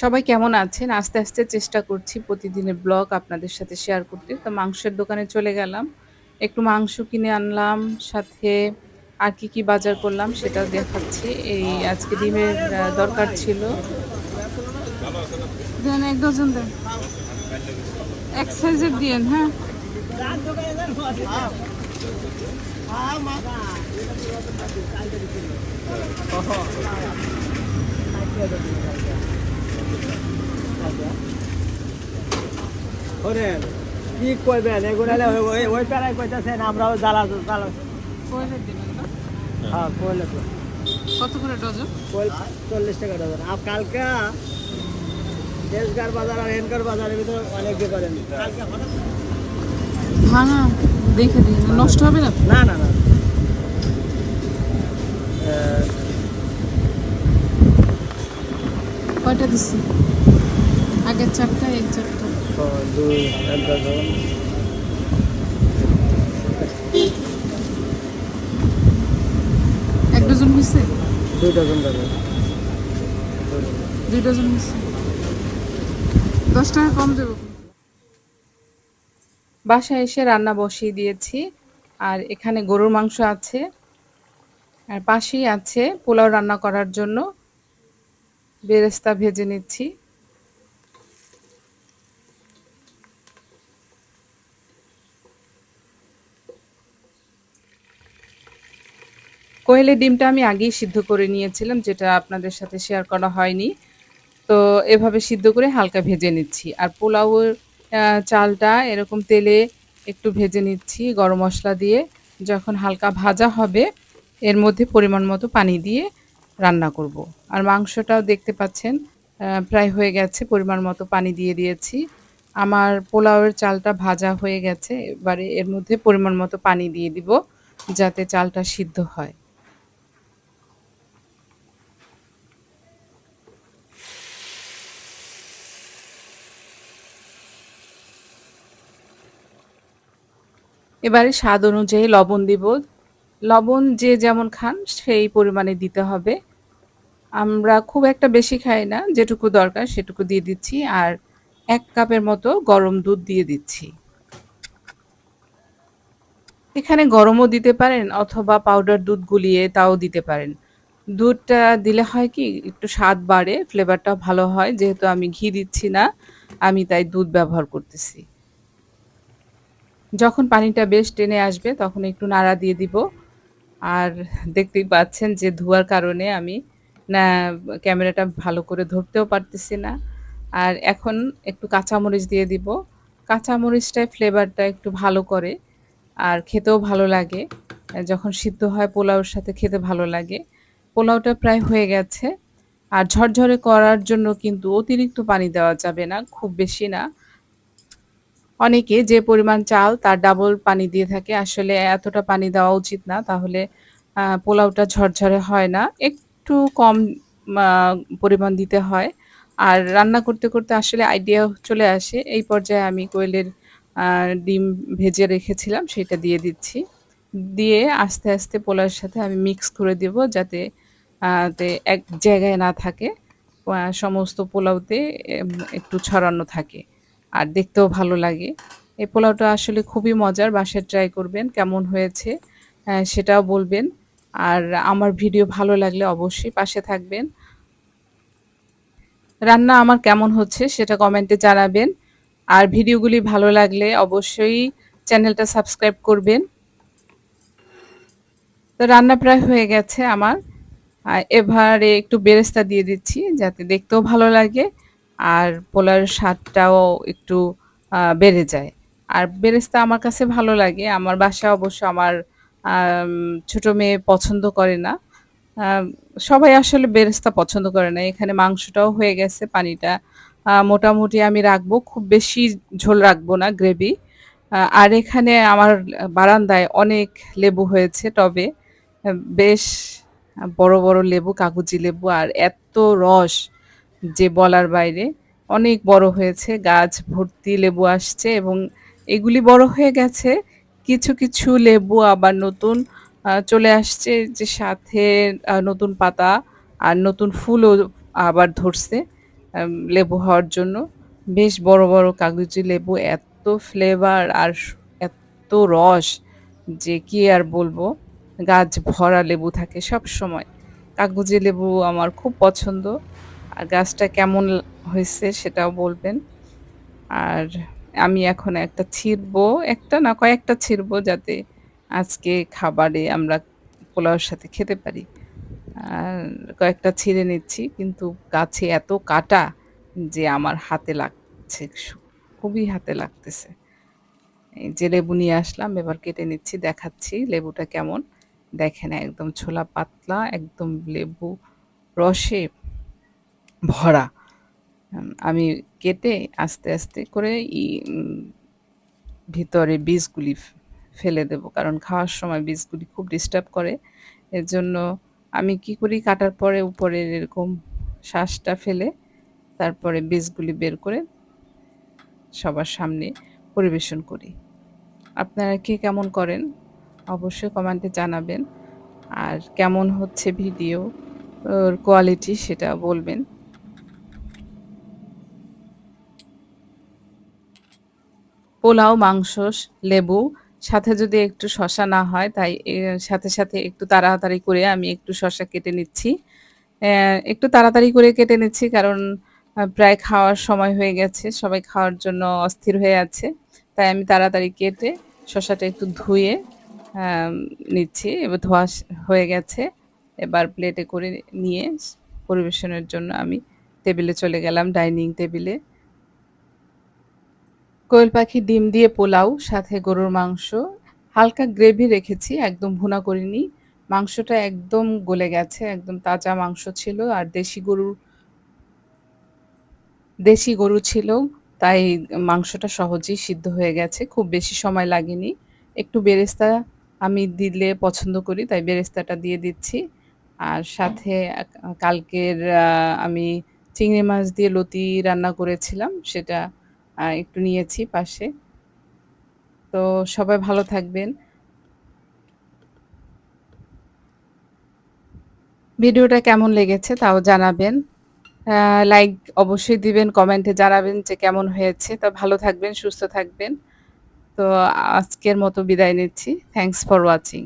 সবাই কেমন আছেন? আস্তে, আস্তে চেষ্টা করছি প্রতিদিনের ব্লগ আপনাদের সাথে শেয়ার করতে। তো মাংসের দোকানে চলে গেলাম। একটু মাংস কিনে আনলাম, সাথে আর কি, কি বাজার করলাম সেটাও দেখাচ্ছি। এই আজকে ডিমের দরকার ছিল। দেন ১ ডজন দেন। এক সাইজের দিয়েন, হ্যাঁ? শোনেন কি কইবেন এগুলো ওই- ওই ওই প্যারাই কইতেছেন আমরাও জ্বালা জ্বালা? হ্যাঁ কইলে তো কত করে ডজন? চল্লিশ টাকা ডজন আর কালকে দেশগার বাজার আর এনকার বাজারের ভিতরে অনেক দিয়ে করেন ভাঙা দেখে দিন। নষ্ট হবে না? না না না কয়টা দিচ্ছি? আগের চারটা, এই চারটা। দুই এক ডজন এক ডজন? দুই ডজন ডজন দুই ডজন। দশ টাকা কম দেবো বাসায় এসে রান্না বসিয়ে দিয়েছি আর এখানে গরুর মাংস আছে আর পাশেই আছে পোলাও রান্না করার জন্য বেরেস্তা ভেজে নিচ্ছি কোয়েলের ডিমটা আমি আগেই সিদ্ধ করে নিয়েছিলাম, যেটা আপনাদের সাথে শেয়ার করা হয়নি। তো এভাবে সিদ্ধ করে হালকা ভেজে নিচ্ছি। আর পোলাওয়ের চালটা এরকম তেলে একটু ভেজে নিচ্ছি গরম মশলা দিয়ে। যখন হালকা ভাজা হবে, এর মধ্যে পরিমাণ মতো পানি দিয়ে রান্না করব। আর মাংসটাও দেখতে পাচ্ছেন প্রায় হয়ে গেছে, পরিমাণ মতো পানি দিয়ে দিয়েছি। আমার পোলাওয়ের চালটা ভাজা হয়ে গেছে, এবারে এর মধ্যে পরিমাণ মতো পানি দিয়ে দিব, যাতে চালটা সিদ্ধ হয়। এবারে স্বাদ অনুযায়ী লবণ দিব। লবণ যে যেমন খান, সেই পরিমাণে দিতে হবে। আমরা খুব একটা বেশি খাই না, যেটুকু দরকার সেটুকু দিয়ে দিচ্ছি। আর এক কাপের মতো গরম দুধ দিয়ে দিচ্ছি। এখানে গরমও দিতে পারেন অথবা পাউডার দুধ গুলিয়ে তাও দিতে পারেন। দুধটা দিলে হয় কি, একটু স্বাদ বাড়ে ফ্লেভারটা ভালো হয়। যেহেতু আমি ঘি দিচ্ছি না, আমি তাই দুধ ব্যবহার করতেছি। যখন পানিটা বেশ টেনে আসবে, তখন একটু নাড়া দিয়ে দিব। আর দেখতেই পাচ্ছেন যে ধোয়ার কারণে আমি না, ক্যামেরাটা ভালো করে ধরতেও পারতেছি না। আর এখন একটু কাঁচামরিচ দিয়ে দিব। কাঁচামরিচটায় ফ্লেভারটা একটু ভালো করে আর খেতেও ভালো লাগে। যখন সিদ্ধ হয় পোলাওর সাথে খেতে ভালো লাগে। পোলাওটা প্রায় হয়ে গেছে। আর ঝরঝরে করার জন্য কিন্তু অতিরিক্ত পানি দেওয়া যাবে না, খুব বেশি না। অনেকে যে পরিমাণ চাল তার ডাবল পানি দিয়ে থাকে। আসলে এতটা পানি দেওয়া উচিত না, তাহলে পোলাওটা ঝরঝরে হয় না। একটু কম পরিমাণ দিতে হয়। আর রান্না করতে করতে আসলে আইডিয়া চলে আসে। এই পর্যায়ে আমি কোয়েলের ডিম ভেজে রেখেছিলাম, সেটা দিয়ে দিচ্ছি। দিয়ে আস্তে আস্তে পোলাওর সাথে আমি মিক্স করে দেব যাতে এক জায়গায় না থাকে সমস্ত পোলাওতে একটু ছড়ানো থাকে। আর দেখতেও ভালো লাগে। এই পোলাওটা আসলে খুবই মজার বাসায় ট্রাই করবেন কেমন হয়েছে আহ, সেটাও বলবেন। আর আমার ভিডিও ভালো লাগলে অবশ্যই পাশে থাকবেন। রান্না আমার কেমন হচ্ছে সেটা কমেন্টে জানাবেন। আর ভিডিওগুলি ভালো লাগলে অবশ্যই চ্যানেলটা সাবস্ক্রাইব করবেন। তো রান্না প্রায় হয়ে গেছে আমার। এবারে একটু বেরেস্তা দিয়ে দিচ্ছি যাতে দেখতেও ভালো লাগে। আর পোলার স্বাদটাও একটু বেড়ে যায়। আর বেরেস্তা আমার কাছে ভালো লাগে। আমার বাসা অবশ্য আমার আম, ছোট মেয়ে পছন্দ করে না। সবাই আসলে বেরেস্তা পছন্দ করে না। এখানে মাংসটাও হয়ে গেছে পানিটা। মোটামুটি আমি রাখব। খুব বেশি ঝোল রাখব না গ্রেভি। আর এখানে আমার বারান্দায় অনেক লেবু হয়েছে টবে। বেশ বড় বড় লেবু কাগজি লেবু আর এত রস। যে বলার বাইরে অনেক বড় হয়েছে গাছ ভর্তি লেবু আসছে এবং এগুলি বড় হয়ে গেছে কিছু কিছু লেবু আবার নতুন চলে আসছে যে সাথে নতুন পাতা আর নতুন ফুলও আবার ধরছে লেবু হওয়ার জন্য। বেশ বড়, বড় কাগজি লেবু এত ফ্লেভার আর এত রস যে কি আর বলব। গাছ ভরা লেবু থাকে সবসময়। কাগজি লেবু আমার খুব পছন্দ। আর গাছটা কেমন হয়েছে সেটাও বলবেন। আর আমি এখন একটা ছিঁড়বো, একটা না কয়েকটা ছিঁড়বো যাতে আজকে খাবারে আমরা পোলাওর সাথে খেতে পারি। আর কয়েকটা ছিঁড়ে নিচ্ছি কিন্তু গাছে এত কাঁটা যে আমার হাতে লাগছে খুবই হাতে লাগতেছে। এই যে লেবু নিয়ে আসলাম এবার কেটে নিচ্ছি দেখাচ্ছি লেবুটা কেমন। দেখেন একদম ছোলা পাতলা একদম লেবু রসে ভরা। আমি কেটে আস্তে, আস্তে করে ই ভিতরে বীজগুলি ফেলে দেবো। কারণ খাওয়ার সময় বীজগুলি খুব ডিস্টার্ব করে। এর জন্য আমি কি করি কাটার পরে উপরের এরকম শাঁসটা ফেলে তারপরে বীজগুলি বের করে সবার সামনে পরিবেশন করি। আপনারা কে কেমন করেন? অবশ্যই কমেন্টে জানাবেন। আর কেমন হচ্ছে ভিডিও কোয়ালিটি সেটা বলবেন। পোলাও, মাংস, লেবু সাথে যদি একটু শশা না হয় তাই সাথে, সাথে একটু তাড়াতাড়ি করে আমি একটু শশা কেটে নিচ্ছি। একটু তাড়াতাড়ি করে কেটে নিচ্ছি কারণ প্রায় খাওয়ার সময় হয়ে গেছে। সবাই খাওয়ার জন্য অস্থির হয়ে আছে। তাই আমি তাড়াতাড়ি কেটে শসাটা একটু ধুয়ে নিচ্ছি। এবার ধোয়া হয়ে গেছে। এবার প্লেটে করে নিয়ে পরিবেশনের জন্য আমি টেবিলে চলে গেলাম ডাইনিং টেবিলে। কোয়েল পাখির ডিম দিয়ে পোলাও, সাথে গরুর মাংস। হালকা গ্রেভি রেখেছি, একদম ভুনা করিনি। মাংসটা একদম গলে গেছে, একদম তাজা মাংস ছিল আর দেশি গরুর দেশি গরু ছিল, তাই মাংসটা সহজেই সিদ্ধ হয়ে গেছে। খুব বেশি সময় লাগেনি। একটু বেরেস্তা আমি দিলে পছন্দ করি, তাই বেরেস্তাটা দিয়ে দিচ্ছি। আর সাথে কালকের আমি চিংড়ি মাছ দিয়ে লতি রান্না করেছিলাম, সেটা একটু নিয়েছি পাশে। তো সবাই ভালো থাকবেন। ভিডিওটা কেমন লেগেছে তাও জানাবেন। লাইক অবশ্যই দিবেন, কমেন্টে জানাবেন যে কেমন হয়েছে। তো ভালো থাকবেন, সুস্থ থাকবেন। তো আজকের মতো বিদায় নিচ্ছি। Thanks for watching.